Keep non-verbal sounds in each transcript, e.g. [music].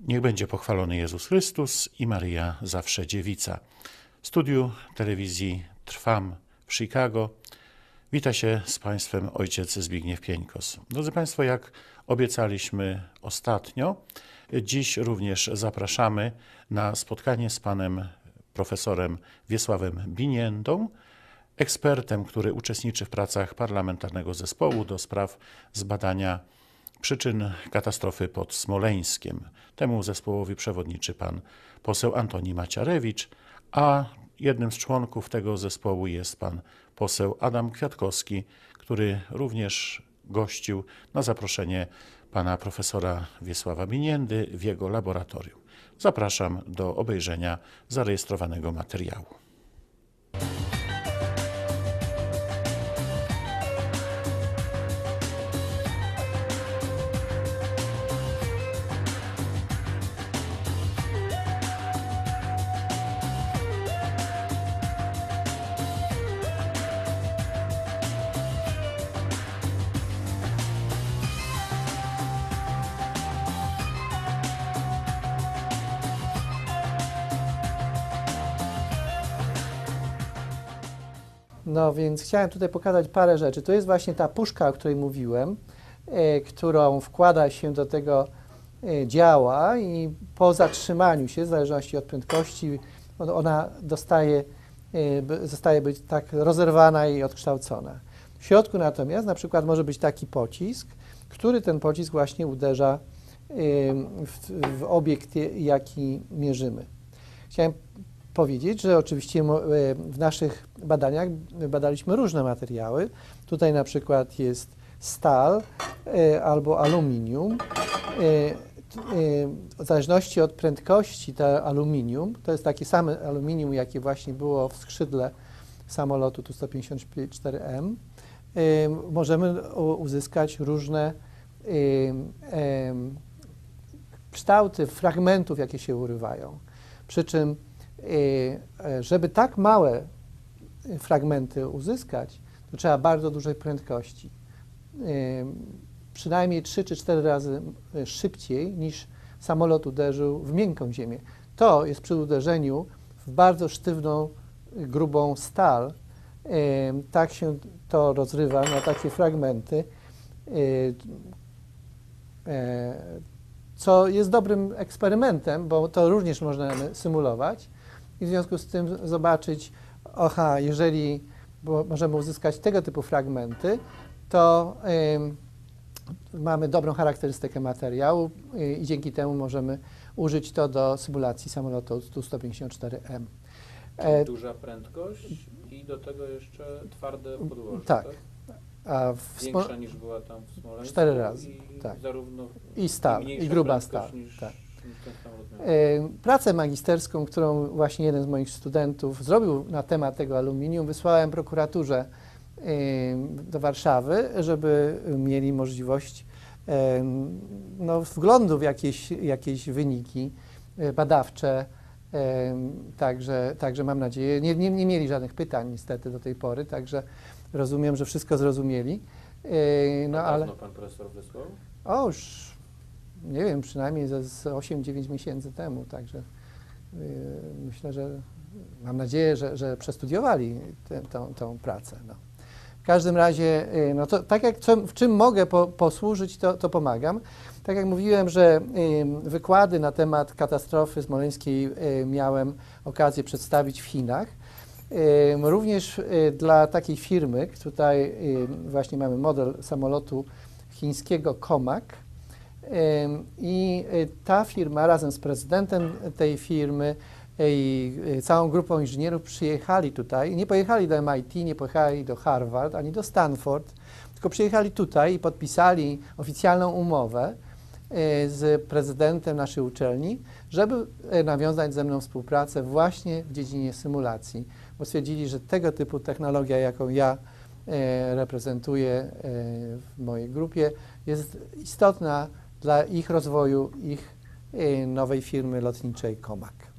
Niech będzie pochwalony Jezus Chrystus i Maryja zawsze dziewica. Studiu telewizji Trwam w Chicago wita się z Państwem ojciec Zbigniew Pieńkos. Drodzy Państwo, jak obiecaliśmy ostatnio, dziś również zapraszamy na spotkanie z panem profesorem Wiesławem Biniendą, ekspertem, który uczestniczy w pracach parlamentarnego zespołu do spraw zbadania przyczyn katastrofy pod Smoleńskiem. Temu zespołowi przewodniczy pan poseł Antoni Maciarewicz, a jednym z członków tego zespołu jest pan poseł Adam Kwiatkowski, który również gościł na zaproszenie pana profesora Wiesława Biniendy w jego laboratorium. Zapraszam do obejrzenia zarejestrowanego materiału. No więc chciałem tutaj pokazać parę rzeczy. To jest właśnie ta puszka, o której mówiłem, e, którą wkłada się do tego e, działa i po zatrzymaniu się, w zależności od prędkości, on- ona dostaje, e, zostaje być tak rozerwana i odkształcona. W środku natomiast na przykład może być taki pocisk, który ten pocisk właśnie uderza w, w obiekt, jaki mierzymy. Chciałem powiedzieć, że oczywiście e, w naszych badaniach badaliśmy różne materiały. Tutaj na przykład jest stal e, albo aluminium. E, W zależności od prędkości to aluminium, to jest takie same aluminium, jakie właśnie było w skrzydle samolotu Tu-154M, e, możemy uzyskać różne kształty fragmentów, jakie się urywają. Przy czym, żeby tak małe fragmenty uzyskać, to trzeba bardzo dużej prędkości. Y, Przynajmniej 3 czy 4 razy y, szybciej niż samolot uderzył w miękką ziemię. To jest przy uderzeniu w bardzo sztywną, grubą stal. Tak się to rozrywa na takie fragmenty. E, co jest dobrym eksperymentem, bo to również można symulować i w związku z tym zobaczyć, aha, jeżeli możemy uzyskać tego typu fragmenty, to ym, mamy dobrą charakterystykę materiału y, i dzięki temu możemy użyć to do symulacji samolotu Tu-154M. E, Duża prędkość i do tego jeszcze twarde podłoże. tak. a w Większa niż była tam w Smoleńsku. Cztery razy, I tak. Zarówno I stal, i gruba stal. Niż, Tak. E, Pracę magisterską, którą właśnie jeden z moich studentów zrobił na temat tego aluminium, wysłałem prokuraturze e, do Warszawy, żeby mieli możliwość e, no, wglądu w jakieś, jakieś wyniki badawcze. Także, także mam nadzieję, nie, nie, nie mieli żadnych pytań niestety do tej pory, także rozumiem, że wszystko zrozumieli. No A ale pan profesor wysłał? o, już nie wiem, przynajmniej ze z 8-9 miesięcy temu, także yy, myślę, że mam nadzieję, że, że przestudiowali tę, pracę. No. W każdym razie, yy, no to tak jak co, w czym mogę po, posłużyć, to, to pomagam. Tak jak mówiłem, że wykłady na temat katastrofy smoleńskiej yy, miałem okazję przedstawić w Chinach. Również yy, dla takiej firmy, tutaj właśnie mamy model samolotu chińskiego Comac. I y, ta firma razem z prezydentem tej firmy i y, całą grupą inżynierów przyjechali tutaj. Nie pojechali do MIT, nie pojechali do Harvard ani do Stanford, tylko przyjechali tutaj i podpisali oficjalną umowę y, z prezydentem naszej uczelni, żeby y, nawiązać ze mną współpracę właśnie w dziedzinie symulacji, bo stwierdzili, że tego typu technologia, jaką ja e, reprezentuję e, w mojej grupie, jest istotna dla ich rozwoju, ich e, nowej firmy lotniczej Comac.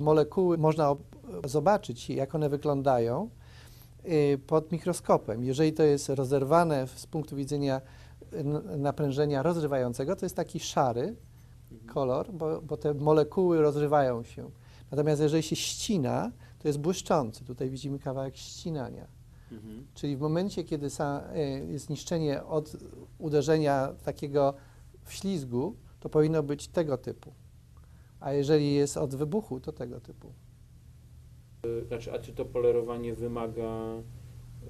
Molekuły można ob- zobaczyć, jak one wyglądają y, pod mikroskopem. Jeżeli to jest rozerwane z punktu widzenia y, naprężenia rozrywającego, to jest taki szary kolor, bo, bo te molekuły rozrywają się. Natomiast jeżeli się ścina, to jest błyszczący. Tutaj widzimy kawałek ścinania. Mhm. Czyli w momencie, kiedy sa, y, jest zniszczenie od uderzenia takiego w ślizgu, to powinno być tego typu. A jeżeli jest od wybuchu, to tego typu. Znaczy, a czy to polerowanie wymaga,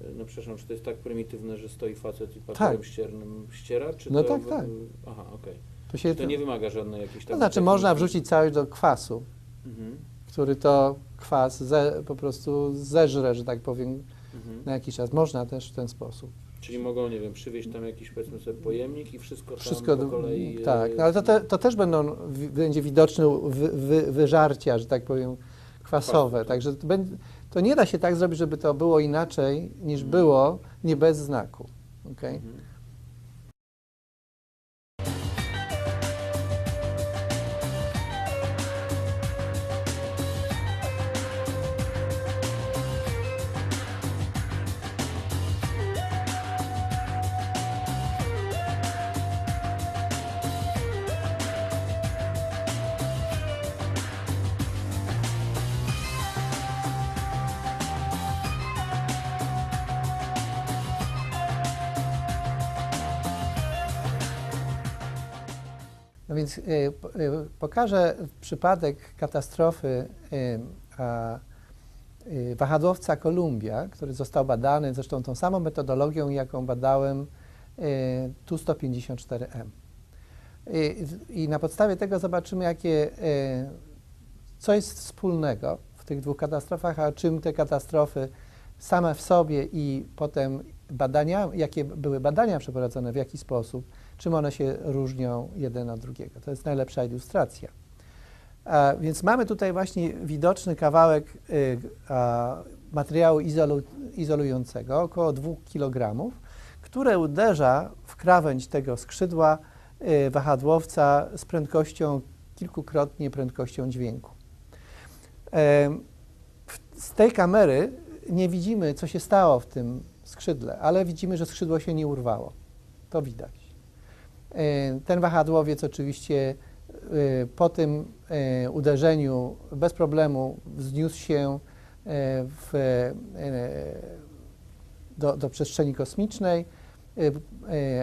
y, no przepraszam, czy to jest tak prymitywne, że stoi facet i papierem Tak. ściernym ściera, czy No to... tak, tak. Aha, okej. To, się, To nie wymaga żadnej jakiejś to tam... znaczy, można wrzucić całość do kwasu, Mhm. który to kwas ze, po prostu zeżre, że tak powiem, Mhm. na jakiś czas. Można też w ten sposób. Czyli mogą, nie wiem, przywieźć tam jakiś, powiedzmy sobie, pojemnik i wszystko tam Wszystko, po kolei... tak, no, ale to, te, to też będą, będzie widoczne wy, wy, wyżarcia, że tak powiem, kwasowe. tak. Także to, będzie, to nie da się tak zrobić, żeby to było inaczej niż Mhm. było, nie bez znaku. Okay? Mhm. No więc y, y, pokażę przypadek katastrofy y, wahadłowca Columbia, który został badany zresztą tą samą metodologią, jaką badałem y, Tu-154M. Y, I na podstawie tego zobaczymy, jakie, co jest wspólnego w tych dwóch katastrofach, a czym te katastrofy same w sobie i potem badania, jakie były badania przeprowadzone, w jaki sposób, czym one się różnią jeden od drugiego. To jest najlepsza ilustracja. A, więc mamy tutaj właśnie widoczny kawałek y, a, materiału izolu, izolującego, około 2 kg, które uderza w krawędź tego skrzydła y, wahadłowca z prędkością kilkukrotnie prędkością dźwięku. W- Z tej kamery nie widzimy, co się stało w tym skrzydle, ale widzimy, że skrzydło się nie urwało. To widać. E, Ten wahadłowiec oczywiście e, po tym e, uderzeniu bez problemu wzniósł się w, do, do przestrzeni kosmicznej.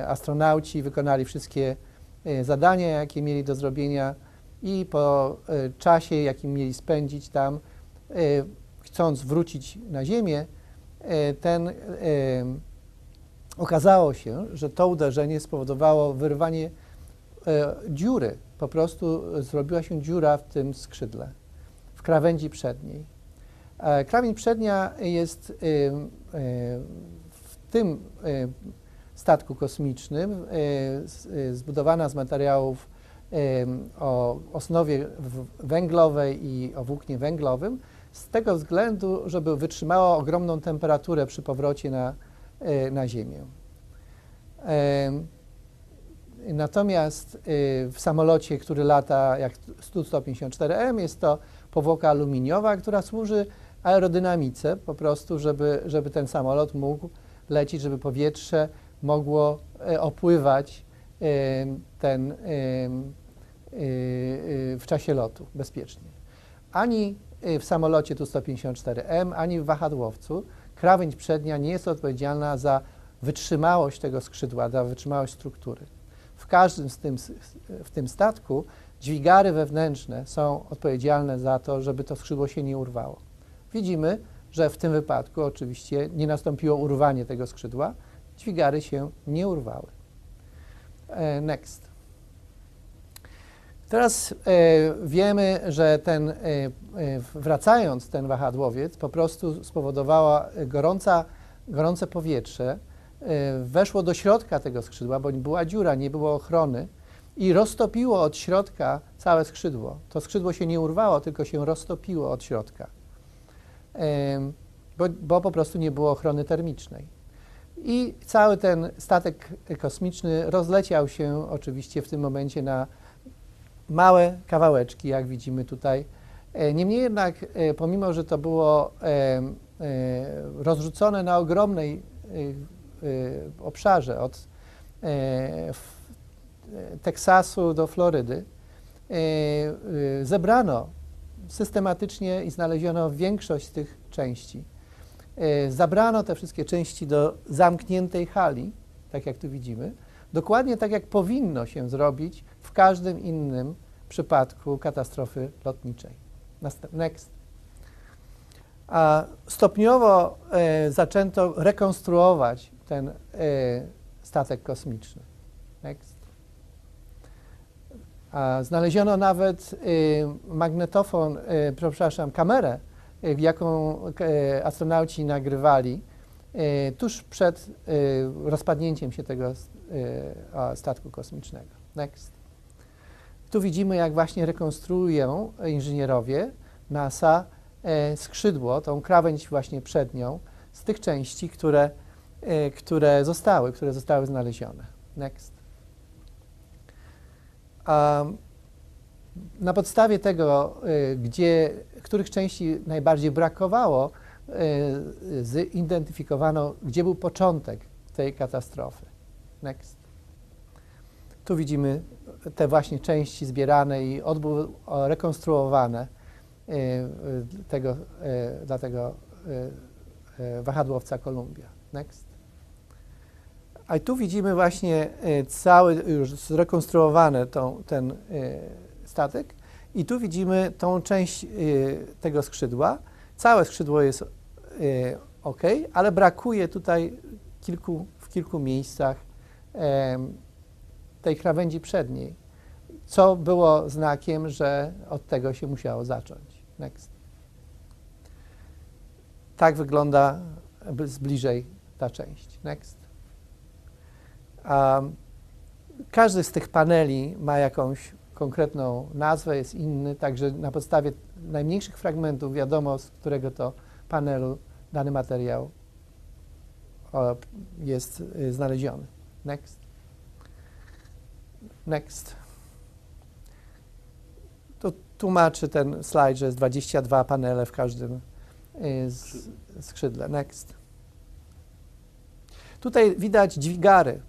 Astronauci wykonali wszystkie zadania, jakie mieli do zrobienia i po czasie, jakim mieli spędzić tam, chcąc wrócić na Ziemię, ten, okazało się, że to uderzenie spowodowało wyrwanie e, dziury. Po prostu zrobiła się dziura w tym skrzydle, w krawędzi przedniej. E, krawędź przednia jest e, e, w tym e, statku kosmicznym e, zbudowana z materiałów o osnowie węglowej i o włóknie węglowym, z tego względu, żeby wytrzymała ogromną temperaturę przy powrocie na, na Ziemię. Em, Natomiast y, w samolocie, który lata jak Tu-154M, jest to powłoka aluminiowa, która służy aerodynamice po prostu, żeby, żeby ten samolot mógł lecieć, żeby powietrze mogło e, opływać ten, w czasie lotu bezpiecznie. Ani w samolocie Tu-154M, ani w wahadłowcu krawędź przednia nie jest odpowiedzialna za wytrzymałość tego skrzydła, za wytrzymałość struktury. W każdym z tym, w tym statku dźwigary wewnętrzne są odpowiedzialne za to, żeby to skrzydło się nie urwało. Widzimy, że w tym wypadku oczywiście nie nastąpiło urwanie tego skrzydła, dźwigary się nie urwały. E, Next. Teraz e, wiemy, że ten, e, e, wracając ten wahadłowiec, po prostu spowodowała gorąca, gorące powietrze, weszło do środka tego skrzydła, bo była dziura, nie było ochrony i roztopiło od środka całe skrzydło. To skrzydło się nie urwało, tylko się roztopiło od środka, bo, bo po prostu nie było ochrony termicznej. I cały ten statek kosmiczny rozleciał się oczywiście w tym momencie na małe kawałeczki, jak widzimy tutaj E, Niemniej jednak, e, pomimo że to było e, rozrzucone na ogromnej obszarze od Teksasu do Florydy, zebrano systematycznie i znaleziono większość z tych części. Zabrano te wszystkie części do zamkniętej hali, tak jak tu widzimy, dokładnie tak jak powinno się zrobić w każdym innym przypadku katastrofy lotniczej. Next. A stopniowo e, zaczęto rekonstruować ten e, statek kosmiczny. Next. A znaleziono nawet e, magnetofon, e, przepraszam, kamerę, e, jaką e, astronauci nagrywali e, tuż przed e, rozpadnięciem się tego e, statku kosmicznego. Next. Tu widzimy, jak właśnie rekonstruują inżynierowie NASA e, skrzydło, tą krawędź właśnie przednią z tych części, które, e, które zostały, które zostały znalezione. Next. A na podstawie tego, e, gdzie, których części najbardziej brakowało, zidentyfikowano, gdzie był początek tej katastrofy. Next. Tu widzimy te właśnie części zbierane i rekonstruowane e, e, tego, e, dla tego wahadłowca Columbia. Next. A tu widzimy właśnie cały już zrekonstruowany tą, ten statek i tu widzimy tą część tego skrzydła. Całe skrzydło jest ok, ale brakuje tutaj kilku, w kilku miejscach tej krawędzi przedniej, co było znakiem, że od tego się musiało zacząć. Next. Tak wygląda z bliżej ta część. Next. Um, każdy z tych paneli ma jakąś konkretną nazwę, jest inny, także na podstawie najmniejszych fragmentów wiadomo, z którego to panelu dany materiał jest y, znaleziony. Next. Next. To tłumaczy ten slajd, że jest 22 panele w każdym y, z, skrzydle. Next. Tutaj widać dźwigary.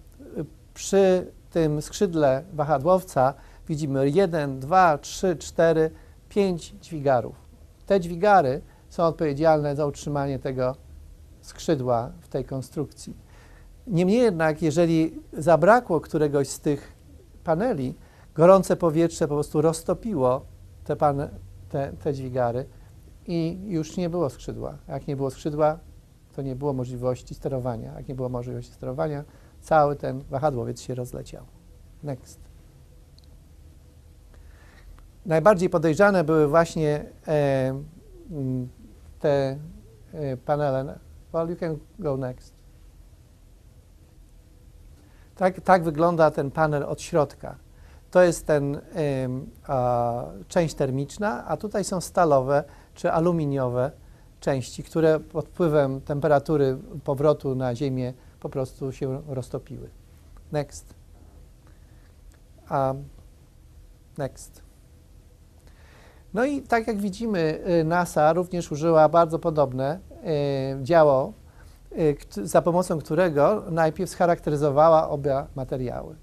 Przy tym skrzydle wahadłowca widzimy 1, 2, 3, 4, 5 dźwigarów. Te dźwigary są odpowiedzialne za utrzymanie tego skrzydła w tej konstrukcji. Niemniej jednak, jeżeli zabrakło któregoś z tych paneli, gorące powietrze po prostu roztopiło te, pane, te, te dźwigary i już nie było skrzydła. Jak nie było skrzydła, to nie było możliwości sterowania. Jak nie było możliwości sterowania, cały ten wahadłowiec się rozleciał. Next. Najbardziej podejrzane były właśnie e, mm, te e, panele. Well, you can go next. Tak, tak wygląda ten panel od środka. To jest ten em, a, część termiczna, a tutaj są stalowe czy aluminiowe części, które pod wpływem temperatury powrotu na Ziemię po prostu się roztopiły. Next. Um, next. No i tak jak widzimy, y, NASA również użyła bardzo podobne y, działo, y, za pomocą którego najpierw scharakteryzowała oba materiały.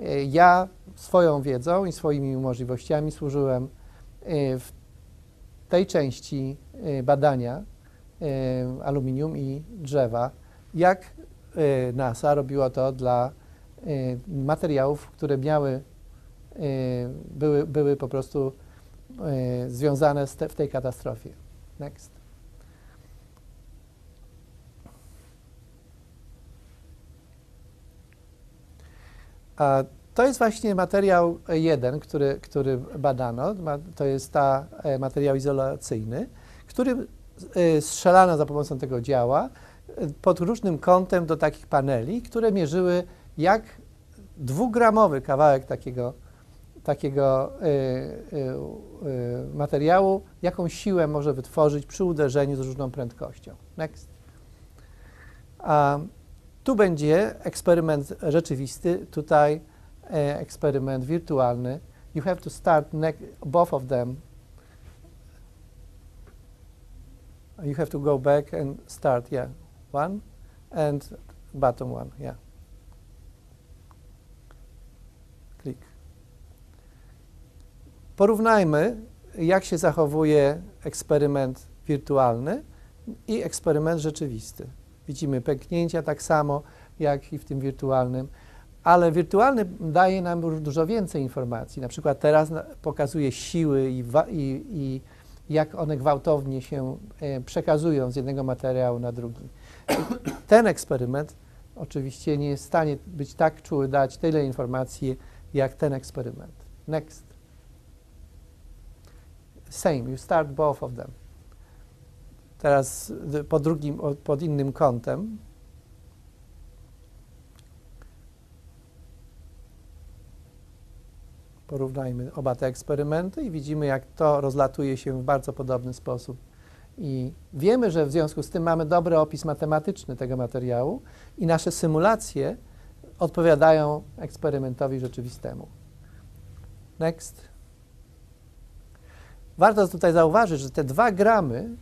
Y, Ja swoją wiedzą i swoimi możliwościami służyłem y, w tej części y, badania y, aluminium i drzewa, jak y, NASA robiło to dla y, materiałów, które miały, y, były, były po prostu y, związane te, w tej katastrofie. Next. To jest właśnie materiał jeden, który, który badano. To jest ta e, materiał izolacyjny, który e, strzelano za pomocą tego działa e, pod różnym kątem do takich paneli, które mierzyły jak dwugramowy kawałek takiego, takiego e, e, e, materiału, jaką siłę może wytworzyć przy uderzeniu z różną prędkością. Next. A tu będzie eksperyment rzeczywisty, tutaj e, eksperyment wirtualny. You have to start both of them You have to go back and start, yeah. One and bottom one, yeah. Klik. Porównajmy, jak się zachowuje eksperyment wirtualny i eksperyment rzeczywisty. Widzimy pęknięcia tak samo, jak i w tym wirtualnym, ale wirtualny daje nam dużo więcej informacji. Na przykład teraz pokazuje siły i, i, i jak one gwałtownie się e, przekazują z jednego materiału na drugi. [coughs] Ten eksperyment oczywiście nie jest w stanie być tak czuły, dać tyle informacji, jak ten eksperyment. Next. Same, you start both of them. Teraz pod drugim, pod innym kątem. Porównajmy oba te eksperymenty i widzimy, jak to rozlatuje się w bardzo podobny sposób. I wiemy, że w związku z tym mamy dobry opis matematyczny tego materiału i nasze symulacje odpowiadają eksperymentowi rzeczywistemu. Next. Warto tutaj zauważyć, że te 2 gramy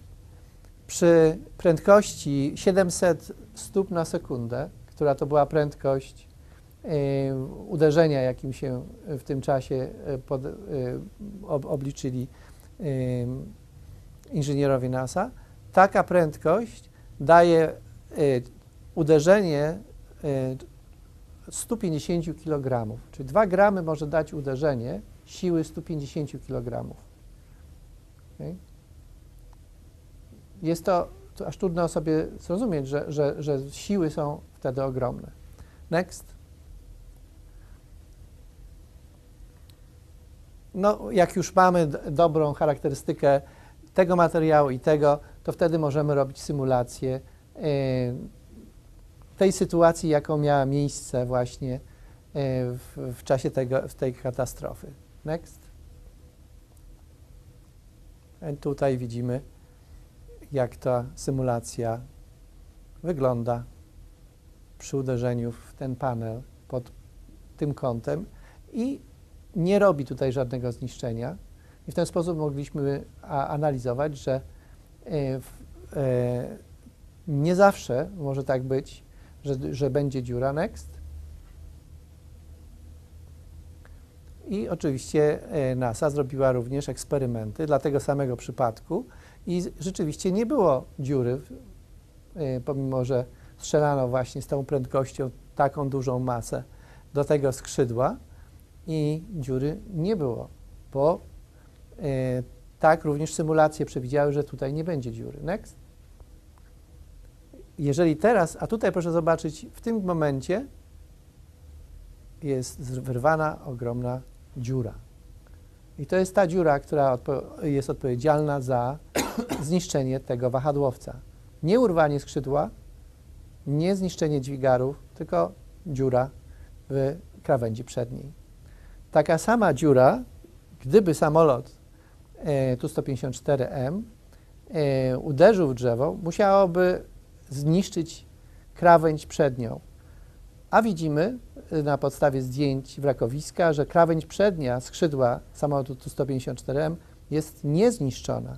przy prędkości 700 stóp na sekundę, która to była prędkość e, uderzenia, jakim się w tym czasie e, pod, ob, obliczyli inżynierowie NASA, taka prędkość daje uderzenie e, 150 kg. Czyli 2 gramy może dać uderzenie siły 150 kg. Okay? Jest to, to aż trudno sobie zrozumieć, że, że, że siły są wtedy ogromne. Next. No, jak już mamy dobrą charakterystykę tego materiału i tego, to wtedy możemy robić symulację e, tej sytuacji, jaką miała miejsce właśnie e, w, w czasie tego, w tej katastrofy. Next. I tutaj widzimy, jak ta symulacja wygląda przy uderzeniu w ten panel pod tym kątem i nie robi tutaj żadnego zniszczenia. I w ten sposób mogliśmy analizować, że e, e, nie zawsze może tak być, że, że będzie dziura next. I oczywiście e, NASA zrobiła również eksperymenty dla tego samego przypadku i rzeczywiście nie było dziury, e, pomimo że strzelano właśnie z tą prędkością taką dużą masę do tego skrzydła i dziury nie było, bo e, tak również symulacje przewidziały, że tutaj nie będzie dziury. Next. Jeżeli teraz, a tutaj proszę zobaczyć, w tym momencie jest wyrwana ogromna dziura. I to jest ta dziura, która odpo- jest odpowiedzialna za [coughs] zniszczenie tego wahadłowca. Nie urwanie skrzydła, nie zniszczenie dźwigarów, tylko dziura w krawędzi przedniej. Taka sama dziura, gdyby samolot e, Tu-154M e, uderzył w drzewo, musiałoby zniszczyć krawędź przednią. A widzimy na podstawie zdjęć wrakowiska, że krawędź przednia skrzydła samolotu Tu-154M jest niezniszczona.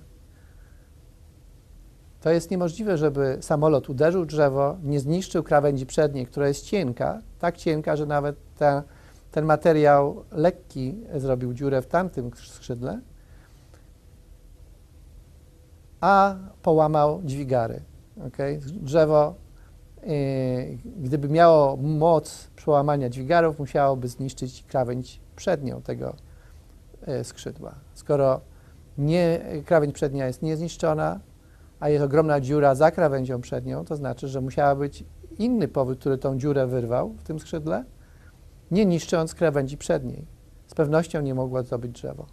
To jest niemożliwe, żeby samolot uderzył drzewo, nie zniszczył krawędzi przedniej, która jest cienka, tak cienka, że nawet ta, ten materiał lekki zrobił dziurę w tamtym skrzydle, a połamał dźwigary. Okay? Drzewo, yy, gdyby miało moc przełamania dźwigarów, musiałoby zniszczyć krawędź przednią tego yy, skrzydła. Skoro nie, krawędź przednia jest niezniszczona, a jest ogromna dziura za krawędzią przednią, to znaczy, że musiała być inny powód, który tą dziurę wyrwał w tym skrzydle, nie niszcząc krawędzi przedniej. Z pewnością nie mogło to być drzewo.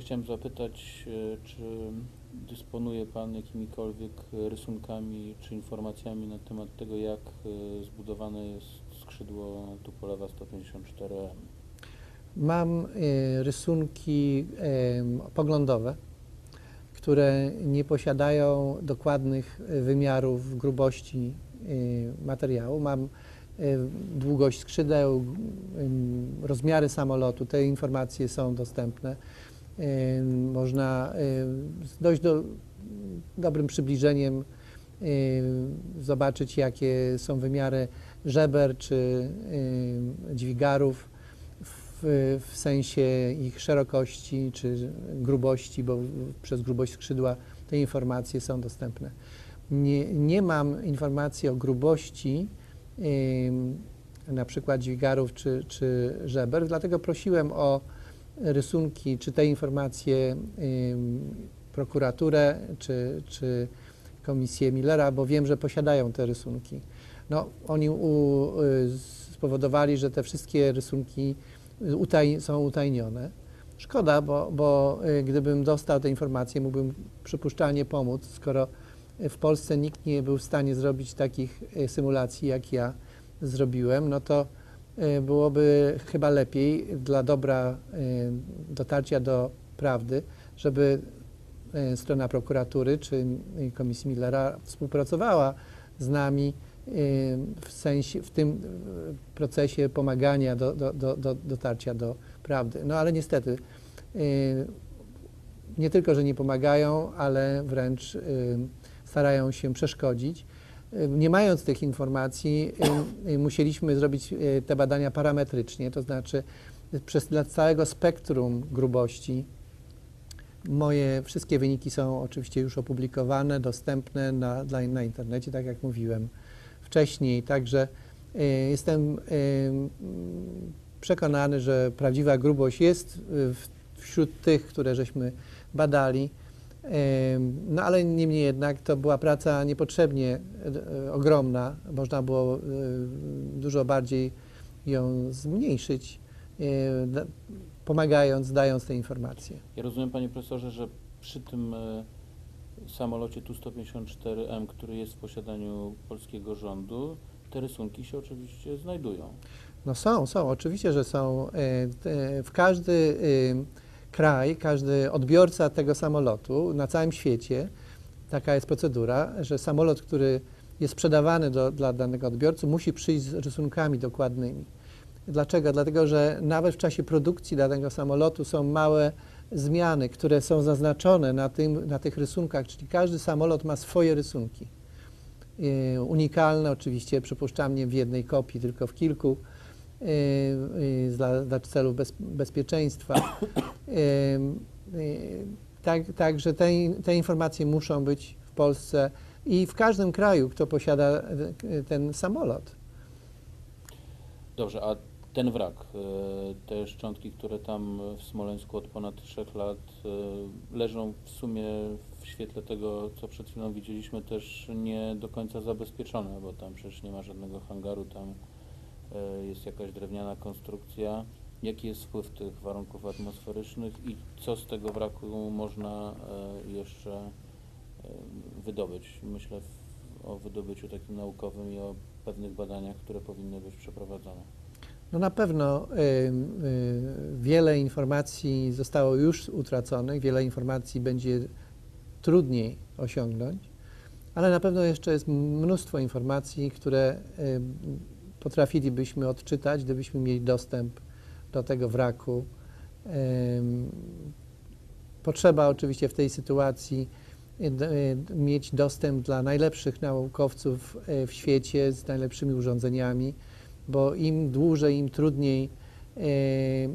Chciałem zapytać, e, czy dysponuje Pan jakimikolwiek rysunkami czy informacjami na temat tego, jak e, zbudowane jest skrzydło Tupolewa 154M? Mam e, rysunki poglądowe, które nie posiadają dokładnych wymiarów grubości materiału. Mam długość skrzydeł, rozmiary samolotu. Te informacje są dostępne. Można z dość do, dobrym przybliżeniem zobaczyć, jakie są wymiary żeber czy dźwigarów w, w sensie ich szerokości czy grubości, bo przez grubość skrzydła te informacje są dostępne. Nie, nie mam informacji o grubości na przykład dźwigarów czy, czy żeber, dlatego prosiłem o rysunki czy te informacje prokuraturę czy, czy komisję Millera, bo wiem, że posiadają te rysunki. No, oni u, y, spowodowali, że te wszystkie rysunki utaj, są utajnione. Szkoda, bo, bo y, gdybym dostał te informacje, mógłbym przypuszczalnie pomóc, skoro w Polsce nikt nie był w stanie zrobić takich y, symulacji, jak ja zrobiłem, no to y, byłoby chyba lepiej dla dobra y, dotarcia do prawdy, żeby y, strona prokuratury czy Komisji Millera współpracowała z nami w sensie, w tym procesie pomagania do, do, do, do dotarcia do prawdy. No ale niestety nie tylko, że nie pomagają, ale wręcz starają się przeszkodzić. Y, Nie mając tych informacji, y, y, musieliśmy zrobić te badania parametrycznie, to znaczy przez dla całego spektrum grubości. Moje wszystkie wyniki są oczywiście już opublikowane, dostępne na, dla, na internecie, tak jak mówiłem wcześniej. Także y, jestem y, przekonany, że prawdziwa grubość jest w, wśród tych, które żeśmy badali. No ale niemniej jednak to była praca niepotrzebnie y, ogromna. Można było y, dużo bardziej ją zmniejszyć, da- pomagając, dając te informacje. Ja rozumiem, Panie Profesorze, że przy tym e, samolocie Tu-154M, który jest w posiadaniu polskiego rządu, te rysunki się oczywiście znajdują. No są, są, oczywiście, że są. E, W każdy kraj, każdy odbiorca tego samolotu na całym świecie, taka jest procedura, że samolot, który jest sprzedawany do, dla danego odbiorcy, musi przyjść z rysunkami dokładnymi. Dlaczego? Dlatego, że nawet w czasie produkcji danego samolotu są małe zmiany, które są zaznaczone na, tym, na tych rysunkach, czyli każdy samolot ma swoje rysunki. Y, Unikalne oczywiście, przypuszczam nie w jednej kopii, tylko w kilku dla, dla celów bez, bezpieczeństwa. [coughs] Y, y, Tak, także te, in- te informacje muszą być w Polsce i w każdym kraju, kto posiada y, ten samolot. Dobrze, a ten wrak, te szczątki, które tam w Smoleńsku od ponad trzech lat leżą w sumie w świetle tego, co przed chwilą widzieliśmy, też nie do końca zabezpieczone, bo tam przecież nie ma żadnego hangaru, tam jest jakaś drewniana konstrukcja. Jaki jest wpływ tych warunków atmosferycznych i co z tego wraku można e, jeszcze e, wydobyć? Myślę o wydobyciu takim naukowym i o pewnych badaniach, które powinny być przeprowadzone. No na pewno y, y, wiele informacji zostało już utraconych, wiele informacji będzie trudniej osiągnąć, ale na pewno jeszcze jest mnóstwo informacji, które y, potrafilibyśmy odczytać, gdybyśmy mieli dostęp do tego wraku. Potrzeba oczywiście w tej sytuacji d- y, mieć dostęp dla najlepszych naukowców y, w świecie z najlepszymi urządzeniami bo im dłużej, im trudniej, e,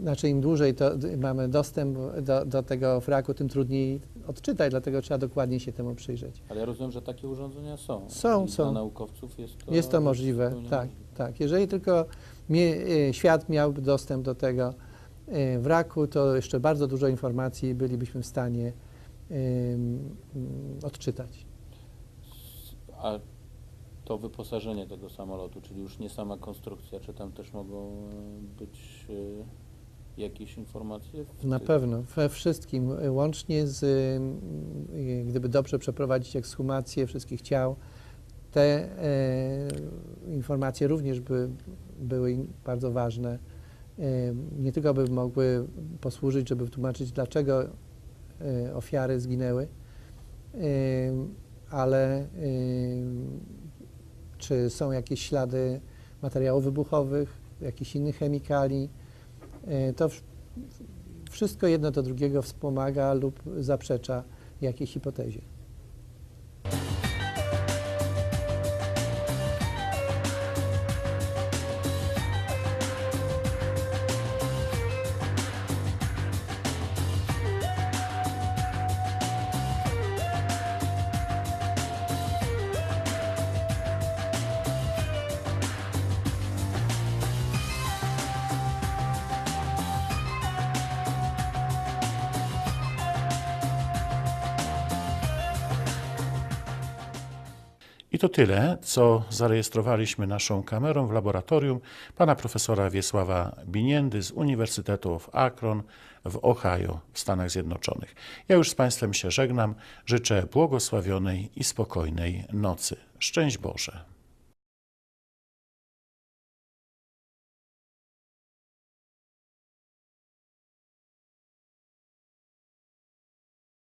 znaczy im dłużej mamy dostęp do, do tego fraku, tym trudniej odczytać, dlatego trzeba dokładnie się temu przyjrzeć. Ale ja rozumiem, że takie urządzenia są. Są, I są. Dla naukowców jest to, Jest to możliwe, tak, możliwe. tak. Jeżeli tylko mie, e, świat miałby dostęp do tego e, wraku, to jeszcze bardzo dużo informacji bylibyśmy w stanie mm, odczytać. A to wyposażenie tego samolotu, czyli już nie sama konstrukcja, czy tam też mogą e, być e, jakieś informacje? Na pewno, we wszystkim, y, łącznie z, gdyby dobrze przeprowadzić ekshumację wszystkich ciał, te e, informacje również by, były bardzo ważne. E, nie tylko by mogły posłużyć, żeby wytłumaczyć, dlaczego e, ofiary zginęły, e, ale e, czy są jakieś ślady materiałów wybuchowych, jakichś innych chemikali. E, to wszystko jedno do drugiego wspomaga lub zaprzecza jakiejś hipotezie. I to tyle, co zarejestrowaliśmy naszą kamerą w laboratorium pana profesora Wiesława Biniendy z Uniwersytetu w Akron w Ohio w Stanach Zjednoczonych. Ja już z Państwem się żegnam. Życzę błogosławionej i spokojnej nocy. Szczęść Boże.